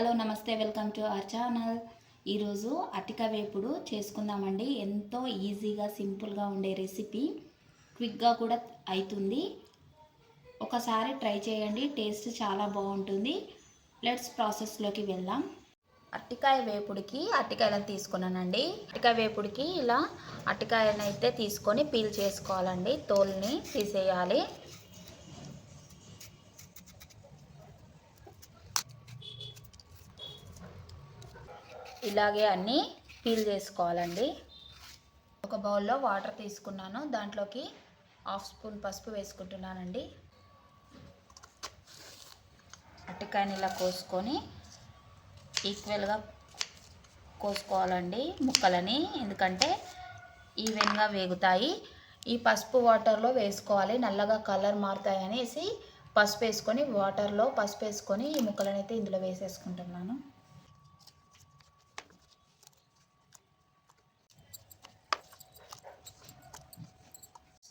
Hello నమస్తే welcome to our channel. ఈరోజు అటిక వేపుడు చేసుకుందామండి. ఎంతో ఈజీగా సింపుల్గా ఉండే రెసిపీ. క్విక్గా కూడా అవుతుంది ఒకసారి ట్రై చేయండి. టేస్ట్ చాలా బాగుంటుంది. లెట్స్ ప్రాసెస్లోకి వెళ్దాం. అట్టికాయ వేపుడికి అట్టికాయలను తీసుకున్నానండి. అట్టికాయ వేపుడికి ఇలా అట్టికాయలను అయితే తీసుకొని పీల్ చేసుకోవాలండి. తోల్ని తీసేయాలి. ఇలాగే అన్నీ పీల్ చేసుకోవాలండి. ఒక బౌల్లో వాటర్ తీసుకున్నాను. దాంట్లోకి హాఫ్ స్పూన్ పసుపు వేసుకుంటున్నానండి. అట్టికాయని ఇలా కోసుకొని ఈక్వల్గా కోసుకోవాలండి ముక్కలని. ఎందుకంటే ఈవెన్గా వేగుతాయి. ఈ పసుపు వాటర్లో వేసుకోవాలి. నల్లగా కలర్ మారుతాయి అనేసి పసుపు వేసుకొని వాటర్లో పసుపు వేసుకొని ఈ ముక్కలనైతే అయితే ఇందులో వేసేసుకుంటున్నాను.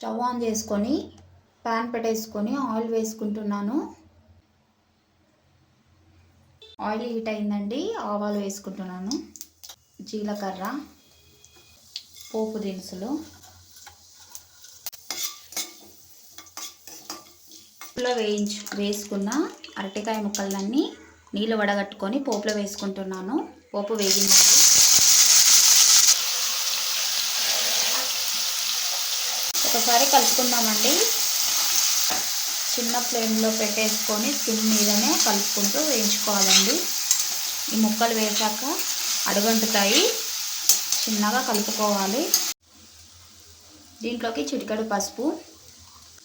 స్టవ్ ఆన్ చేసుకొని ప్యాన్ పెట్టేసుకొని ఆయిల్ వేసుకుంటున్నాను. ఆయిల్ హీట్ అయిందండి ఆవాలు వేసుకుంటున్నాను. జీలకర్ర పోపు దినుసులు. పోపులో వేయించు వేసుకున్న అరటికాయ ముక్కలన్నీ నీళ్ళు వడగట్టుకొని పోపులో వేసుకుంటున్నాను. పోపు వేగిందండి ఒకసారి కలుపుకుందామండి. చిన్న ఫ్లేమ్లో పెట్టేసుకొని సిమ్ మీదనే కలుపుకుంటూ వేయించుకోవాలండి. ఈ ముక్కలు వేసాక అడుగంటుతాయి. చిన్నగా కలుపుకోవాలి. దీంట్లోకి చిటికడు పసుపు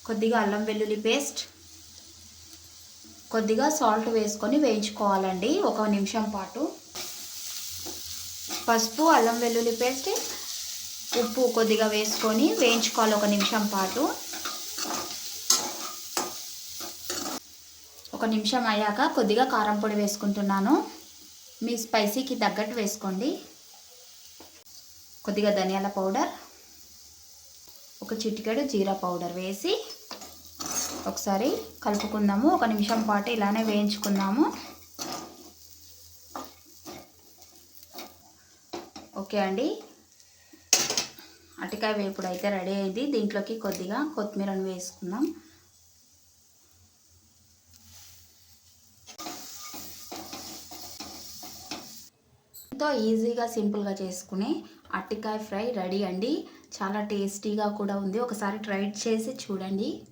కొద్దిగా అల్లం వెల్లుల్లి పేస్ట్ కొద్దిగా సాల్ట్ వేసుకొని వేయించుకోవాలండి. ఒక నిమిషం పాటు. పసుపు అల్లం వెల్లుల్లి పేస్ట్ ఉప్పు కొద్దిగా వేసుకొని వేయించుకోవాలి ఒక నిమిషం పాటు. ఒక నిమిషం అయ్యాక కొద్దిగా కారం పొడి వేసుకుంటున్నాను. మీ స్పైసీకి తగ్గట్టు వేసుకోండి. కొద్దిగా ధనియాల పౌడర్ ఒక చిటికెడు జీరా పౌడర్ వేసి ఒకసారి కలుపుకుందాము. ఒక నిమిషం పాటు ఇలానే వేయించుకుందాము. ఓకే అండి. అటికాయ వేపుడు అయితే రెడీ అయింది. దీంట్లోకి కొద్దిగా కొత్తిమీరను వేసుకుందాం. ఎంతో ఈజీగా సింపుల్గా చేసుకుని అట్టికాయ ఫ్రై రెడీ అండి. చాలా టేస్టీగా కూడా ఉంది. ఒకసారి ట్రై చేసి చూడండి.